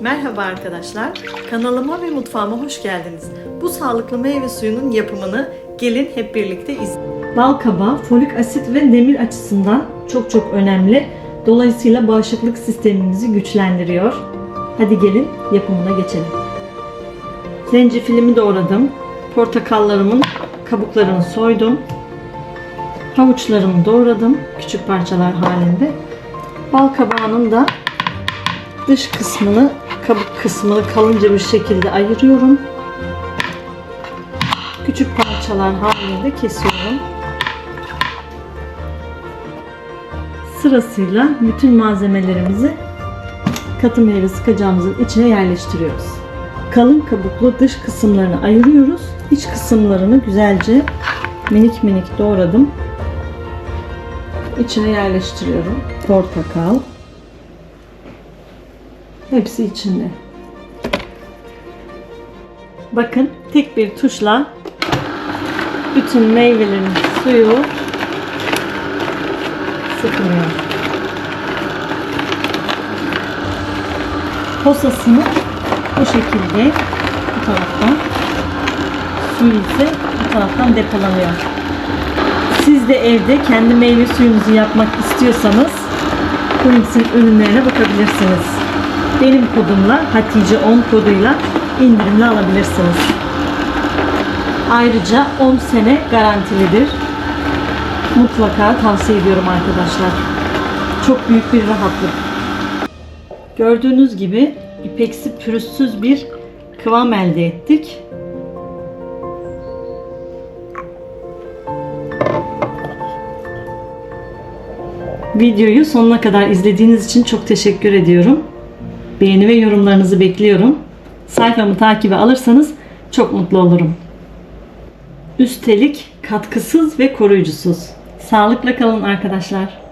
Merhaba arkadaşlar. Kanalıma ve mutfağıma hoş geldiniz. Bu sağlıklı meyve suyunun yapımını gelin hep birlikte izleyelim. Bal kabağı folik asit ve demir açısından çok çok önemli. Dolayısıyla bağışıklık sistemimizi güçlendiriyor. Hadi gelin yapımına geçelim. Zencefilimi doğradım. Portakallarımın kabuklarını soydum. Havuçlarımı doğradım küçük parçalar halinde. Bal kabağının da dış kısmını, kabuk kısmını kalınca bir şekilde ayırıyorum. Küçük parçalar halinde kesiyorum. Sırasıyla bütün malzemelerimizi katı meyve sıkacağımızın içine yerleştiriyoruz. Kalın kabuklu dış kısımlarını ayırıyoruz. İç kısımlarını güzelce minik minik doğradım. İçine yerleştiriyorum. Portakal. Hepsi içinde. Bakın tek bir tuşla bütün meyvelerin suyu sıkılıyor. Posasını bu şekilde bu taraftan suyu ise bu taraftan depolanıyor. Siz de evde kendi meyve suyunuzu yapmak istiyorsanız Quince'in ürünlerine bakabilirsiniz. Benim kodumla Hatice 10 koduyla indirimli alabilirsiniz. Ayrıca 10 sene garantilidir. Mutlaka tavsiye ediyorum arkadaşlar. Çok büyük bir rahatlık. Gördüğünüz gibi ipeksi pürüzsüz bir kıvam elde ettik. Videoyu sonuna kadar izlediğiniz için çok teşekkür ediyorum. Beğeni ve yorumlarınızı bekliyorum. Sayfamı takibe alırsanız çok mutlu olurum. Üstelik katkısız ve koruyucusuz. Sağlıkla kalın arkadaşlar.